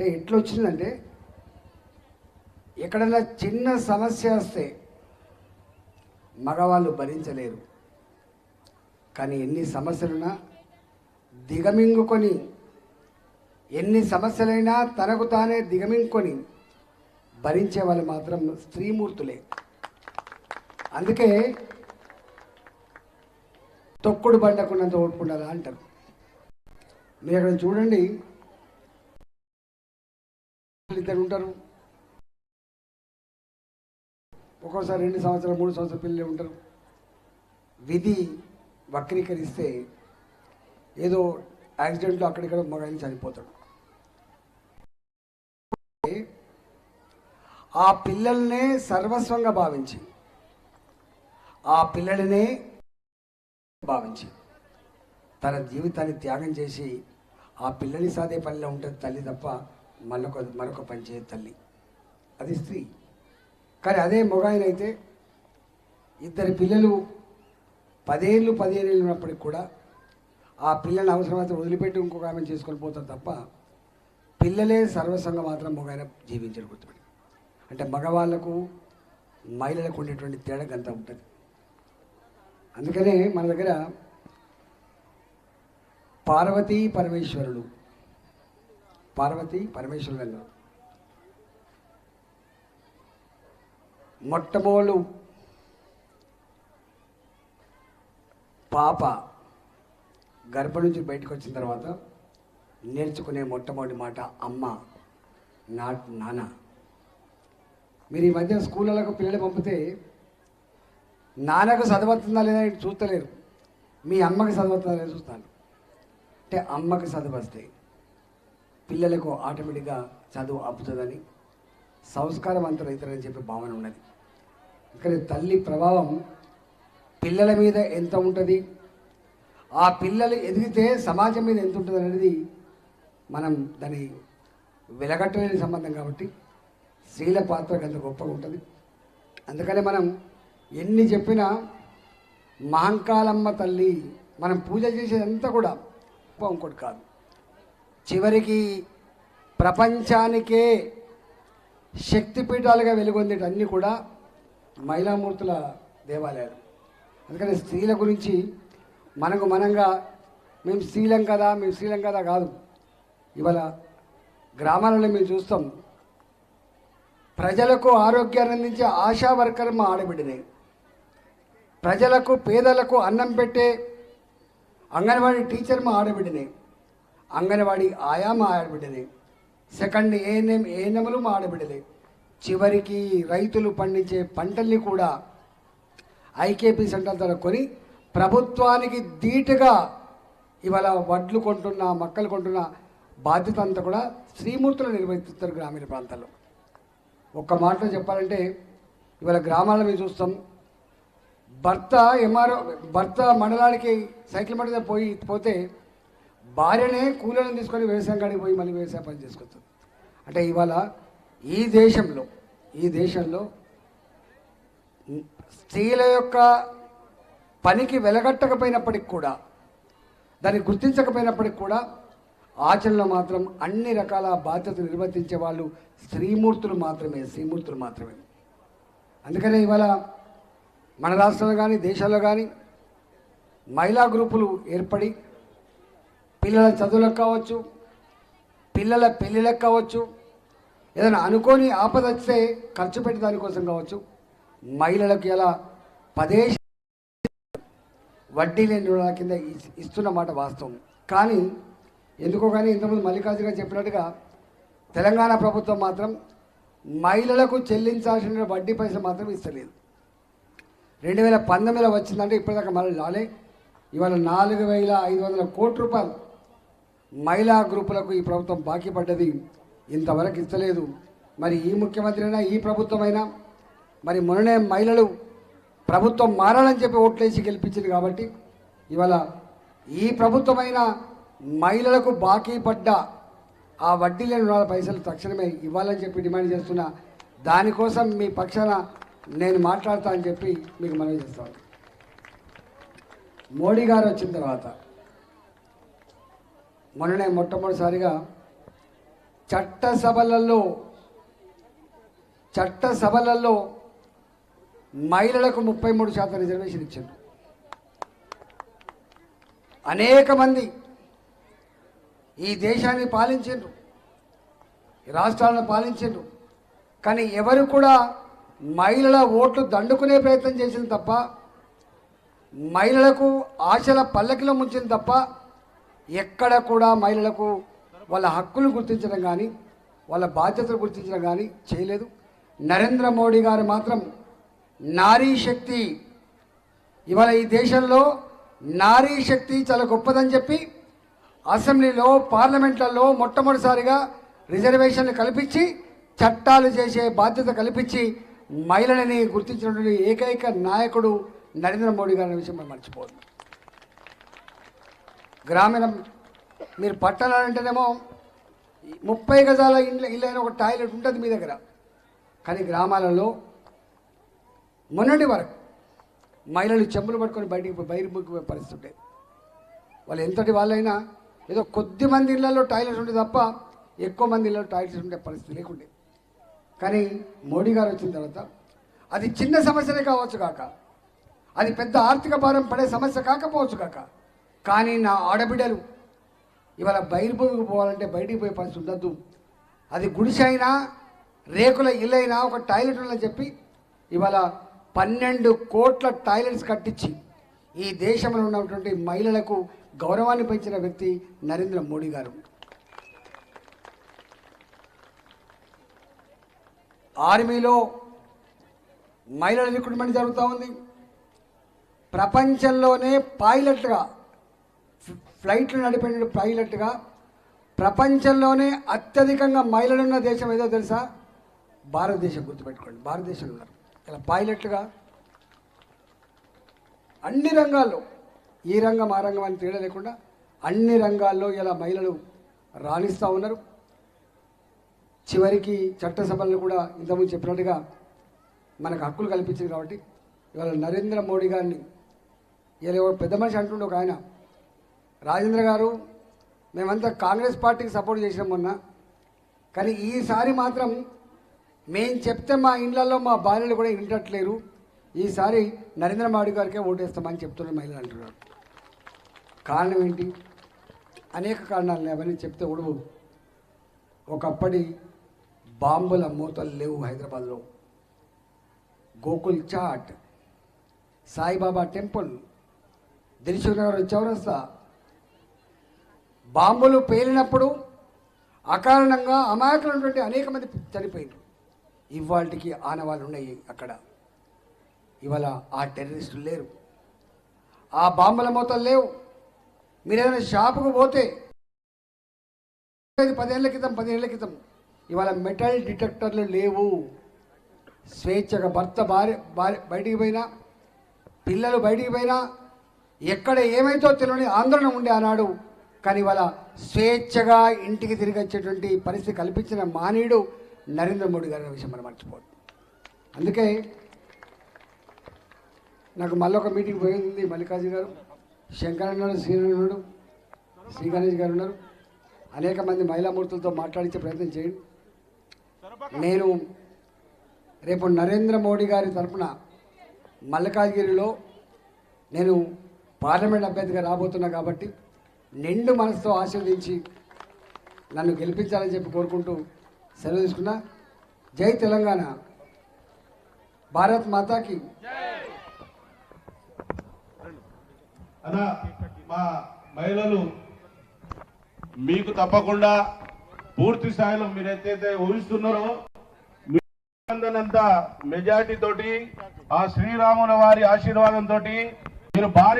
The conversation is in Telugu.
అంటే ఎట్లా వచ్చిందంటే ఎక్కడైనా చిన్న సమస్య వస్తే మగవాళ్ళు భరించలేరు. కానీ ఎన్ని సమస్యలున్నా దిగమింగుకొని ఎన్ని సమస్యలైనా తనకు తానే దిగమింగుకొని భరించే వాళ్ళు మాత్రం స్త్రీమూర్తులే. అందుకే తొక్కుడు బండకున్నంత ఓడుకుండాలా అంటారు. మీరు అక్కడ చూడండి ఇద్దరు ఉంటారు. ఒక్కోసారి రెండు సంవత్సరాలు మూడు సంవత్సరాల పిల్లలు ఉంటారు. విధి వక్రీకరిస్తే ఏదో యాక్సిడెంట్లో అక్కడిక్కడ మగాయన చనిపోతాడు. ఆ పిల్లల్నే సర్వస్వంగా భావించి ఆ పిల్లలనే భావించి తన జీవితాన్ని త్యాగం చేసి ఆ పిల్లని సాధే పనిలో ఉంటుంది తల్లి తప్ప మరొక మరొక పని తల్లి. అది స్త్రీ. కానీ అదే మొగాయన ఇద్దరు ఇద్దరి పిల్లలు పదేళ్ళు పదిహేను ఏళ్ళు ఉన్నప్పటికి కూడా ఆ పిల్లని అవసరమైతే వదిలిపెట్టి ఇంకొక ఆమె చేసుకొని పోతారు తప్ప పిల్లలే సర్వస్వంగా మాత్రం మొగాయన జీవించడం గుర్తుపెట్టి అంటే మగవాళ్ళకు మహిళలకు ఉండేటువంటి తేడా గంత ఉంటుంది. అందుకనే మన దగ్గర పార్వతీ పరమేశ్వరుడు పార్వతి పరమేశ్వరుడు మొట్టమొదలు పాప గర్భ నుంచి బయటకు వచ్చిన తర్వాత నేర్చుకునే మొట్టమొదటి మాట అమ్మ నా నాన్న. మీరు ఈ మధ్య స్కూళ్ళకు పిల్లలు పంపితే నాన్నకు చదవతుందా లేదా చూస్తలేరు. మీ అమ్మకి చదవతుందా లేదా చూస్తాను అంటే అమ్మకి చదువు వస్తాయి పిల్లలకు ఆటోమేటిక్గా చదువు అప్పుతుందని సంస్కారవంతులైతారని చెప్పే భావన ఉన్నది. ఇక్కడ తల్లి ప్రభావం పిల్లల మీద ఎంత ఉంటుంది? ఆ పిల్లలు ఎదిగితే సమాజం మీద ఎంత ఉంటుంది అనేది మనం దాని వెలగట్టలేని సంబంధం కాబట్టి స్త్రీల పాత్ర అంత గొప్పగా ఉంటుంది. అందుకనే మనం ఎన్ని చెప్పినా మహంకాలమ్మ తల్లి మనం పూజ చేసేదంతా కూడా గొప్ప ఇంకోటి కాదు. చివరికి ప్రపంచానికే శక్తిపీఠాలుగా వెలుగొందేటి అన్నీ కూడా మహిళామూర్తుల దేవాలయాలు. అందుకని స్త్రీల గురించి మనకు మనంగా మేము స్త్రీలం కదా మేము స్త్రీలం కదా. కాదు ఇవాళ గ్రామాలలో మేము చూస్తాం ప్రజలకు ఆరోగ్యాన్ని అందించే ఆశా వర్కర్ మా ఆడబిడ్డనే ప్రజలకు పేదలకు అన్నం పెట్టే అంగన్వాడీ టీచర్ మా ఆడబిడ్డనే అంగన్వాడీ ఆయా మా సెకండ్ ఏఎన్ఎం ఏఎన్ఎంలు మా ఆడబిడ్డలే. చివరికి రైతులు పండించే పంటల్ని కూడా ఐకేపీ సెంటర్ ద్వారా కొని ప్రభుత్వానికి ధీటుగా ఇవాళ వడ్లు కొంటున్న మక్కలు కొంటున్న బాధ్యత అంతా కూడా శ్రీమూర్తులు నిర్వహిస్తారు గ్రామీణ ప్రాంతాల్లో. ఒక్క మాటలో చెప్పాలంటే ఇవాళ గ్రామాల మీద చూస్తాం. భర్త ఎంఆర్ఓ భర్త మండలానికి సైకిల్ మండలి పోయి పోతే భార్యనే కూలీలను తీసుకొని వ్యవసాయం కాడికి పోయి మళ్ళీ వ్యవసాయ పని చేసుకొస్తుంది. అంటే ఇవాళ ఈ దేశంలో ఈ దేశంలో స్త్రీల యొక్క పనికి వెలగట్టకపోయినప్పటికి కూడా దాన్ని గుర్తించకపోయినప్పటికి కూడా ఆచరణలో మాత్రం అన్ని రకాల బాధ్యతలు నిర్వర్తించే వాళ్ళు స్త్రీమూర్తులు మాత్రమే స్త్రీమూర్తులు మాత్రమే. అందుకనే ఇవాళ మన రాష్ట్రంలో కానీ దేశాల్లో కానీ మహిళా గ్రూపులు ఏర్పడి పిల్లల చదువులకు కావచ్చు పిల్లల పెళ్ళిళ్ళకు కావచ్చు ఏదైనా అనుకోని ఆపద వస్తే ఖర్చు పెట్టి దానికోసం కావచ్చు మహిళలకు ఎలా పదే వడ్డీ లేని రుణాల కింద ఇస్తున్న మాట వాస్తవం. కానీ ఎందుకో కానీ ఇంతకుముందు మల్లికార్జున చెప్పినట్టుగా తెలంగాణ ప్రభుత్వం మాత్రం మహిళలకు చెల్లించాల్సిన వడ్డీ పైసలు మాత్రం ఇస్తలేదు. రెండు వేల పంతొమ్మిదిలో వచ్చిందంటే ఇప్పటిదాకా మళ్ళీ రాలే. ఇవాళ నాలుగు వేల ఐదు వందల కోట్ల రూపాయలు మహిళా గ్రూపులకు ఈ ప్రభుత్వం బాకీ పడ్డది ఇంతవరకు ఇస్తలేదు. మరి ఈ ముఖ్యమంత్రి అయినా ఈ ప్రభుత్వం అయినా మరి మొన్ననే మహిళలు ప్రభుత్వం మారాలని చెప్పి ఓట్లేసి గెలిపించింది కాబట్టి ఇవాళ ఈ ప్రభుత్వమైన మహిళలకు బాకీ పడ్డ ఆ వడ్డీ లేని రుణాల పైసలు తక్షణమే ఇవ్వాలని చెప్పి డిమాండ్ చేస్తున్నా దానికోసం మీ పక్షాన నేను మాట్లాడతా అని చెప్పి మీకు మనవి చేస్తాను మోడీ గారు వచ్చిన తర్వాత మొన్ననే మొట్టమొదటిసారిగా చట్టసభలలో చట్టసభలలో మహిళలకు ముప్పై మూడు శాతం రిజర్వేషన్ ఇచ్చారు. అనేక మంది ఈ దేశాన్ని పాలించారు రాష్ట్రాలను పాలించారు కానీ ఎవరు కూడా మహిళల ఓట్లు దండుకునే ప్రయత్నం చేసింది తప్ప మహిళలకు ఆశల పల్లకిలో ముంచింది తప్ప ఎక్కడ కూడా మహిళలకు వాళ్ళ హక్కులు గుర్తించడం కానీ వాళ్ళ బాధ్యతలు గుర్తించడం కానీ చేయలేదు. నరేంద్ర మోడీ గారు మాత్రం నారీ శక్తి ఇవాళ ఈ దేశంలో నారీ శక్తి చాలా గొప్పదని చెప్పి అసెంబ్లీలో పార్లమెంట్లలో మొట్టమొదటిసారిగా రిజర్వేషన్లు కల్పించి చట్టాలు చేసే బాధ్యత కల్పించి మహిళలని గుర్తించినటువంటి ఏకైక నాయకుడు నరేంద్ర మోడీ గారి విషయం మనం మర్చిపోదు గ్రామీణ మీరు పట్టణాలంటేనేమో ముప్పై గజాల ఇండ్ల ఇల్లైన ఒక టాయిలెట్ ఉంటుంది మీ దగ్గర. కానీ గ్రామాలలో మొన్నటి వరకు మహిళలు చెంబులు పట్టుకొని బయటికి బయటికి పరిస్థితి ఉండేది. వాళ్ళు ఎంతటి వాళ్ళైనా ఏదో కొద్ది మంది ఇళ్ళలో టాయిలెట్స్ ఉండే తప్ప ఎక్కువ మంది ఇళ్ళలో టాయిలెట్స్ ఉండే పరిస్థితి లేకుండే. కానీ మోడీ గారు వచ్చిన తర్వాత అది చిన్న సమస్యనే కావచ్చు కాక అది పెద్ద ఆర్థిక భారం పడే సమస్య కాకపోవచ్చు కాక కానీ నా ఆడబిడ్డలు ఇవాళ బయలుపోయి పోవాలంటే బయటికి పోయే పరిస్థితి ఉండద్దు. అది గుడిసె అయినా రేకుల ఇల్లైనా ఒక టాయిలెట్ ఉందని చెప్పి ఇవాళ పన్నెండు కోట్ల టాయిలెట్స్ కట్టించి ఈ దేశంలో ఉన్నటువంటి మహిళలకు గౌరవాన్ని పెంచిన వ్యక్తి నరేంద్ర మోడీ గారు. ఆర్మీలో మహిళల రిక్రూట్మెంట్ జరుగుతూ ఉంది. ప్రపంచంలోనే పైలట్గా ఫ్లైట్లు నడిపిన పైలట్గా ప్రపంచంలోనే అత్యధికంగా మహిళలున్న దేశం ఏదో తెలుసా? భారతదేశం గుర్తుపెట్టుకోండి. భారతదేశంలో ఉన్నారు. ఇలా పైలట్లుగా అన్ని రంగాల్లో ఈ రంగం ఆ రంగం అని తేడా లేకుండా అన్ని రంగాల్లో ఇలా మహిళలు రాణిస్తూ ఉన్నారు. చివరికి చట్టసభలను కూడా ఇంతకుముందు చెప్పినట్టుగా మనకు హక్కులు కల్పించింది కాబట్టి ఇవాళ నరేంద్ర మోడీ గారిని ఇలా పెద్ద మనిషి అంటుండే ఒక ఆయన రాజేంద్ర గారు మేమంతా కాంగ్రెస్ పార్టీకి సపోర్ట్ చేసినాం మొన్న. కానీ ఈసారి మాత్రం మేము చెప్తే మా ఇండ్లలో మా భార్యలు కూడా వింటట్లేరు ఈసారి నరేంద్ర మోడీ గారికే ఓటేస్తామని చెప్తున్న మహిళలు అంటున్నారు. కారణం ఏంటి? అనేక కారణాలు ఉన్నాయి. అవన్నీ చెప్తే ఉడువు ఒకప్పటి బాంబుల మూతలు లేవు హైదరాబాద్లో. గోకుల్ చాట్ సాయిబాబా టెంపుల్ దిల్సుఖ్నగర్ చౌరస్తా బాంబులు పేలినప్పుడు అకారణంగా అమాయకులైనటువంటి అనేక మంది చనిపోయింది ఇవాళకి ఆనవాళ్ళు ఉన్నాయి అక్కడ. ఇవాళ ఆ టెర్రరిస్టులు లేరు. ఆ బాంబుల మూతలు లేవు. మీరు ఏదైనా షాపుకు పోతే పదేళ్ళ క్రితం పదిహేళ్ళ క్రితం ఇవాళ మెటల్ డిటెక్టర్లు లేవు. స్వేచ్ఛగా భర్త భార్య భార్య బయటికి పోయినా పిల్లలు బయటికి పోయినా ఎక్కడ ఏమైతో తెలియని ఆందోళన ఉండే ఆనాడు కానీ ఇవాళ స్వేచ్ఛగా ఇంటికి తిరిగి వచ్చేటువంటి పరిస్థితి కల్పించిన మానీయుడు నరేంద్ర మోడీ గారి విషయం మనం మర్చిపోదు అందుకే నాకు మళ్ళీ ఒక మీటింగ్ పోయింది మల్లికార్జున గారు శంకర్ అన్నాడు శ్రీ గణేష్ గారు ఉన్నారు. అనేక మంది మహిళామూర్తులతో మాట్లాడించే ప్రయత్నం చేయండి. నేను రేపు నరేంద్ర మోడీ గారి తరపున మల్లికాజ్గిరిలో నేను పార్లమెంట్ అభ్యర్థిగా రాబోతున్నా కాబట్టి నిండు మనసుతో ఆశీర్వదించి నన్ను గెలిపించాలని చెప్పి కోరుకుంటూ సెలవు తీసుకున్నా. జై తెలంగాణ. భారత్ మాతాకి. మా మహిళలు మీకు తప్పకుండా పూర్తి స్థాయిలో మీరు ఎంతైతే ఊహిస్తున్నారో మీ మెజార్టీ తోటి ఆ శ్రీరాముల వారి ఆశీర్వాదంతో మీరు భారీ